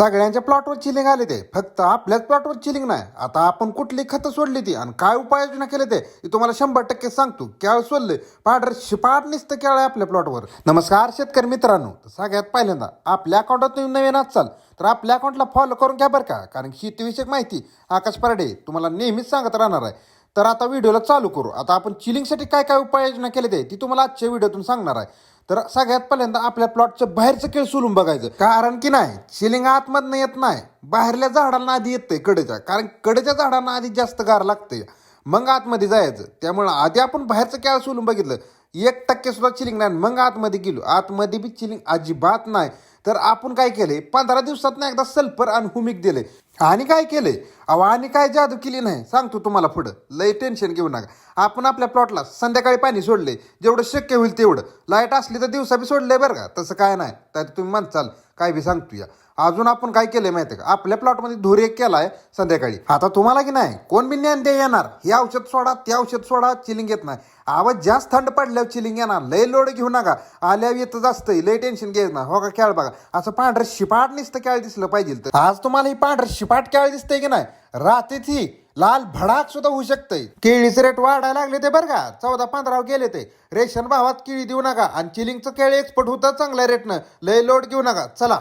सगळ्यांच्या प्लॉटवर चिलिंग आले ते. फक्त आपल्याच प्लॉटवर चिलिंग नाही. आता आपण कुठली खतं सोडली ती आणि काय उपाययोजना केले ते तुम्हाला शंभर टक्के सांगतो. केळ सोडले पाडर शिपाट निसतं केळ आहे आपल्या प्लॉटवर नमस्कार शेतकरी मित्रांनो. तर सगळ्यात पहिल्यांदा आपल्या अकाउंटात तुम्ही नवीन असाल तर आपल्या अकाउंटला फॉलो करून घ्या बरं का. कारण शेतीविषयक माहिती आकाश पारडे तुम्हाला नेहमीच सांगत राहणार आहे. तर आता व्हिडिओला चालू करू. आता आपण चिलिंगसाठी काय काय उपाययोजना केले ते ती तुम्हाला आजच्या व्हिडिओतून सांगणार आहे. तर सगळ्यात पहिल्यांदा आपल्या प्लॉटचं बाहेरचं केळ सोलून बघायचं. कारण की नाही शिलिंग आतमधनं येत नाही बाहेरल्या झाडांना आधी येतंय कडेच्या. कारण कडेच्या झाडांना आधी जास्त गार लागते. मग आतमध्ये जायचं. त्यामुळं आधी आपण बाहेरचं केळ सोलून बघितलं. एक टक्के सुद्धा चिलिंग नाही मग आतमध्ये गेलो. आतमध्ये बी चिलिंग अजिबात नाही. तर आपण काय केले पंधरा दिवसात ना एकदा सल्फर आणि हुमिक दिले आणि काय केले अहो आणि काय जादू केली नाही? सांगतो तुम्हाला पुढं. लय टेन्शन घेऊ नका. आपण आपल्या प्लॉटला संध्याकाळी पाणी सोडले जेवढं शक्य होईल तेवढं. लाइट असली तर दिवसा बी सोडले बरं का? तसं काय नाही. तर तुम्ही म्हणचाल काय बी सांगतो या. अजून आपण काय केलंय माहिती का? आपल्या प्लॉटमध्ये धोरी एक केलाय संध्याकाळी. आता तुम्हाला की नाही? कोण बी ज्ञान द्या येणार? हे औषध सोडा ते औषध सोडा चिलिंग येत नाही. आवाज जास्त थंड पडल्यावर चिलिंग येणार. लय लोड घेऊ नका. आल्यावर येतं जास्त लय टेन्शन घ्यायचं ना हो का खेळ बघा. असं पांढरं शिपाट नसतं खेळ दिसलं पाहिजे तर. आज तुम्हाला ही पांढरं शिपाट खेळ दिसतंय की नाही? रात्रीच ही लाल भडाक सुद्धा होऊ शकते. केळीचे रेट वाढायला लागले ते बरं का. चौदा पंधरा गेले ते. रेशन भावात केळी देऊ नका आणि चिलिंगचं केळी एक्सपोर्ट होतं चांगल्या रेटनं लय लोड घेऊ नका. चला.